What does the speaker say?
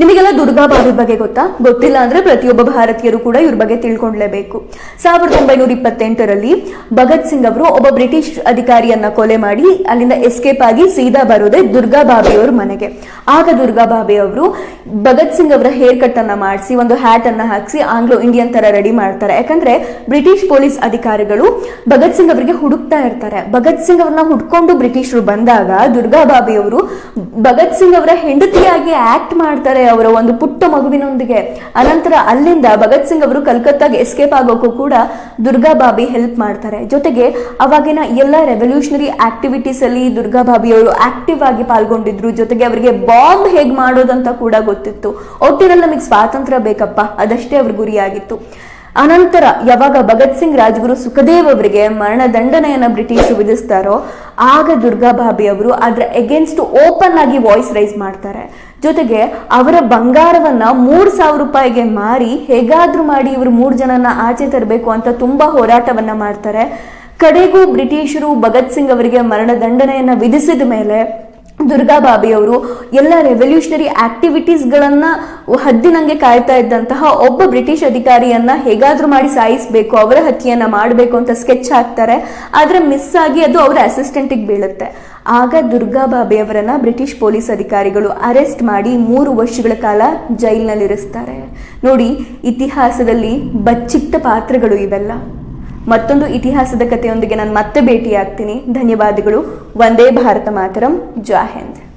ನಿಮಗೆಲ್ಲ ದುರ್ಗಾ ಬಾವಿ ಬಗ್ಗೆ ಗೊತ್ತಾ? ಗೊತ್ತಿಲ್ಲ ಅಂದ್ರೆ ಪ್ರತಿಯೊಬ್ಬ ಭಾರತೀಯರು ಕೂಡ ಇವ್ರ ಬಗ್ಗೆ ತಿಳ್ಕೊಂಡ್ಲೇಬೇಕು. ಸಾವಿರದ ಒಂಬೈನೂರ ಇಪ್ಪತ್ತೆಂಟರಲ್ಲಿ ಭಗತ್ ಸಿಂಗ್ ಅವರು ಒಬ್ಬ ಬ್ರಿಟಿಷ್ ಅಧಿಕಾರಿಯನ್ನ ಕೊಲೆ ಮಾಡಿ ಅಲ್ಲಿಂದ ಎಸ್ಕೇಪ್ ಆಗಿ ಸೀದಾ ಬರೋದೇ ದುರ್ಗಾ ಬಾಬಿಯವ್ರ ಮನೆಗೆ. ಆಗ ದುರ್ಗಾ ಬಾಬಿ ಅವರು ಭಗತ್ ಸಿಂಗ್ ಅವರ ಹೇರ್ ಕಟ್ ಅನ್ನ ಮಾಡಿಸಿ, ಒಂದು ಹ್ಯಾಟ್ ಅನ್ನ ಹಾಕಿಸಿ ಆಂಗ್ಲೋ ಇಂಡಿಯನ್ ತರ ರೆಡಿ ಮಾಡ್ತಾರೆ. ಯಾಕಂದ್ರೆ ಬ್ರಿಟಿಷ್ ಪೊಲೀಸ್ ಅಧಿಕಾರಿಗಳು ಭಗತ್ ಸಿಂಗ್ ಅವರಿಗೆ ಹುಡುಕ್ತಾ ಇರ್ತಾರೆ. ಭಗತ್ ಸಿಂಗ್ ಅವ್ರನ್ನ ಹುಡ್ಕೊಂಡು ಬ್ರಿಟಿಷರು ಬಂದಾಗ ದುರ್ಗಾ ಬಾಬಿ ಅವರು ಭಗತ್ ಸಿಂಗ್ ಅವರ ಹೆಂಡತಿಯಾಗಿ ಆಕ್ಟ್ ಮಾಡ್ತಾರೆ ಅವರ ಒಂದು ಪುಟ್ಟ ಮಗುವಿನೊಂದಿಗೆ. ಅನಂತರ ಅಲ್ಲಿಂದ ಭಗತ್ ಸಿಂಗ್ ಅವರು ಕಲ್ಕತ್ತಾಗೆ ಎಸ್ಕೇಪ್ ಆಗೋಕ್ಕೂ ಕೂಡ ದುರ್ಗಾ ಬಾಬಿ ಹೆಲ್ಪ್ ಮಾಡ್ತಾರೆ. ಜೊತೆಗೆ ಅವಾಗಿನ ಎಲ್ಲ ರೆವಲ್ಯೂಷನರಿ ಆಕ್ಟಿವಿಟೀಸ್ ಅಲ್ಲಿ ದುರ್ಗಾಬಾಬಿ ಅವರು ಆಕ್ಟಿವ್ ಆಗಿ ಪಾಲ್ಗೊಂಡಿದ್ರು. ಜೊತೆಗೆ ಅವರಿಗೆ ಬಾಂಬ್ ಹೇಗೆ ಮಾಡೋದಂತ ಕೂಡ ಗೊತ್ತಿತ್ತು. ಒಟ್ಟಿನಲ್ಲಿ ನಮಗೆ ಸ್ವಾತಂತ್ರ್ಯ ಬೇಕಪ್ಪ, ಅದಷ್ಟೇ ಅವ್ರ ಗುರಿಯಾಗಿತ್ತು. ಅನಂತರ ಯಾವಾಗ ಭಗತ್ ಸಿಂಗ್ ರಾಜ್ಗುರು ಸುಖದೇವ್ ಅವರಿಗೆ ಮರಣದಂಡನೆಯನ್ನ ಬ್ರಿಟಿಷರು ವಿಧಿಸ್ತಾರೋ, ಆಗ ದುರ್ಗಾ ಬಾಬಿ ಅವರು ಅದರ ಎಗೇನ್ಸ್ಟ್ ಓಪನ್ ಆಗಿ ವಾಯ್ಸ್ ರೈಸ್ ಮಾಡ್ತಾರೆ. ಜೊತೆಗೆ ಅವರ ಬಂಗಾರವನ್ನ ಮೂರ್ ಸಾವಿರ ರೂಪಾಯಿಗೆ ಮಾರಿ ಹೇಗಾದ್ರೂ ಮಾಡಿ ಇವರು ಮೂರು ಜನನ ಆಚೆ ತರಬೇಕು ಅಂತ ತುಂಬಾ ಹೋರಾಟವನ್ನ ಮಾಡ್ತಾರೆ. ಕಡೆಗೂ ಬ್ರಿಟಿಷರು ಭಗತ್ ಸಿಂಗ್ ಅವರಿಗೆ ಮರಣದಂಡನೆಯನ್ನ ವಿಧಿಸಿದ ಮೇಲೆ ದುರ್ಗಾ ಬಾಬಿ ಅವರು ಎಲ್ಲ ರೆವಲ್ಯೂಷನರಿ ಆಕ್ಟಿವಿಟೀಸ್ಗಳನ್ನ ಹದ್ದಿನಂಗೆ ಕಾಯ್ತಾ ಇದ್ದಂತಹ ಒಬ್ಬ ಬ್ರಿಟಿಷ್ ಅಧಿಕಾರಿಯನ್ನ ಹೇಗಾದ್ರೂ ಮಾಡಿ ಸಾಯಿಸಬೇಕು, ಅವರ ಹತ್ಯೆಯನ್ನ ಮಾಡಬೇಕು ಅಂತ ಸ್ಕೆಚ್ ಹಾಕ್ತಾರೆ. ಆದ್ರೆ ಮಿಸ್ ಆಗಿ ಅದು ಅವರ ಅಸಿಸ್ಟೆಂಟಿಗೆ ಬೀಳುತ್ತೆ. ಆಗ ದುರ್ಗಾ ಬಾಬಿಯವರನ್ನ ಬ್ರಿಟಿಷ್ ಪೊಲೀಸ್ ಅಧಿಕಾರಿಗಳು ಅರೆಸ್ಟ್ ಮಾಡಿ ಮೂರು ವರ್ಷಗಳ ಕಾಲ ಜೈಲಿನಲ್ಲಿರಿಸ್ತಾರೆ ನೋಡಿ, ಇತಿಹಾಸದಲ್ಲಿ ಬಚ್ಚಿಟ್ಟ ಪಾತ್ರಗಳು ಇವೆಲ್ಲ. ಮತ್ತೊಂದು ಇತಿಹಾಸದ ಕಥೆಯೊಂದಿಗೆ ನಾನು ಮತ್ತೆ ಭೇಟಿಯಾಗ್ತೀನಿ. ಧನ್ಯವಾದಗಳು. ವಂದೇ ಭಾರತ ಮಾತರಂ. ಜೈ ಹಿಂದ್.